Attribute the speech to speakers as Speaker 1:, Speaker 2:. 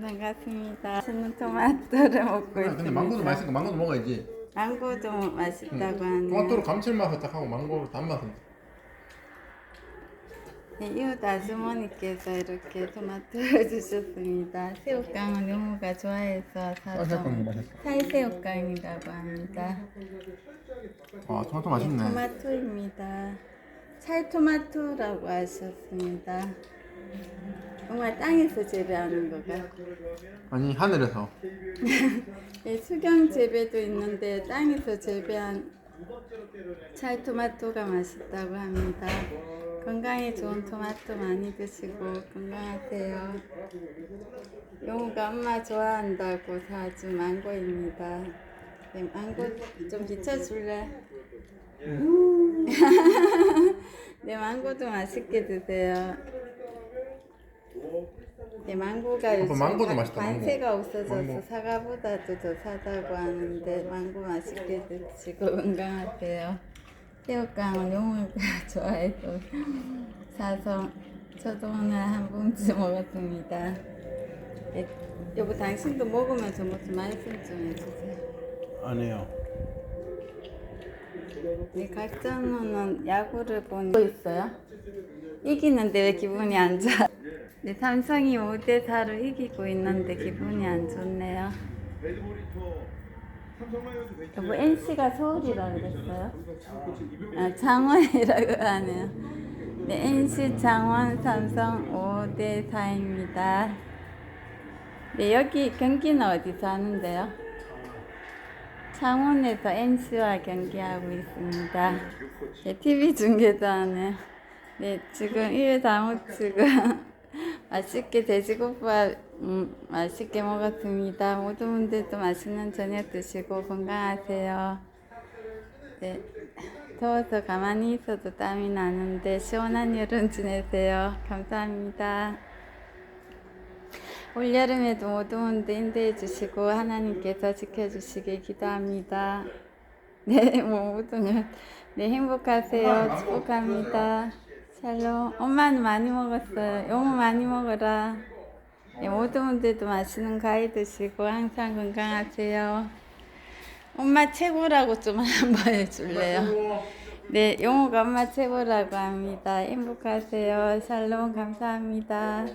Speaker 1: 반갑습니다. 저는 토마토를 먹고
Speaker 2: 그래,
Speaker 1: 있습니다.
Speaker 2: 근데 망고도 맛있으니까 망고도 먹어야지.
Speaker 1: 망고도 맛있다고 하네요.
Speaker 2: 토마토로 감칠맛 살짝 하고 망고로 단맛은.
Speaker 1: 네, 이웃 아주머니께서 이렇게 토마토를 주셨습니다. 새우깡은 용우가 좋아해서 사서
Speaker 2: 맛있어.
Speaker 1: 찰새우깡이라고 합니다.
Speaker 2: 아 토마토 맛있네.
Speaker 1: 토마토입니다. 찰토마토라고 하셨습니다. 정말 땅에서 재배하는 거가.
Speaker 2: 아니 하늘에서.
Speaker 1: 네, 수경 재배도 있는데 땅에서 재배한 찰 토마토가 맛있다고 합니다. 건강에 좋은 토마토 많이 드시고 건강하세요. 용우가 엄마 좋아한다고 사준 망고입니다. 네, 망고 좀 비춰줄래? 네, 망고도 맛있게 드세요. 네, 망고가 요즘
Speaker 2: 망고도 맛있다.
Speaker 1: 관세가 없어져서
Speaker 2: 망고.
Speaker 1: 사과보다도 더 사다고 하는데 망고 맛있게 드시고 건강하세요. 새우깡은 용우가 좋아해서 사서 저도 오늘 한 봉지 먹었습니다. 네, 여보 당신도 먹으면서 무슨 말씀 좀 해주세요.
Speaker 2: 안 해요.
Speaker 1: 네, 각전우는 야구를 보고 있어요. 이기는데 왜 기분이 안 좋아? 네, 삼성이 5대 4로 이기고 있는데 기분이 안 좋네요. 여보 NC가 서울이라 그랬어요? 아 창원이라고 하네요. 네, NC 창원 삼성 5대 4입니다. 네, 여기 경기는 어디서 하는데요? 창원에서 NC와 경기하고 있습니다. 네, TV 중계도 하네요. 네, 지금 일다못 치고 맛있게 돼지국밥 음, 맛있게 먹었습니다. 모든 분들도 맛있는 저녁 드시고 건강하세요. 네, 더워서 가만히 있어도 땀이 나는데 시원한 여름 지내세요. 감사합니다. 올여름에도 모든 분들 인도해 주시고 하나님께서 지켜주시길 기도합니다. 네, 모든 네 행복하세요. 축복합니다. 샬롬. 엄마는 많이 먹었어요. 용우 많이 먹어라. 네, 모든 분들도 맛있는 과일 드시고 항상 건강하세요. 엄마 최고라고 좀 한번 해줄래요? 네, 용우가 엄마 최고라고 합니다. 행복하세요. 샬롬 감사합니다.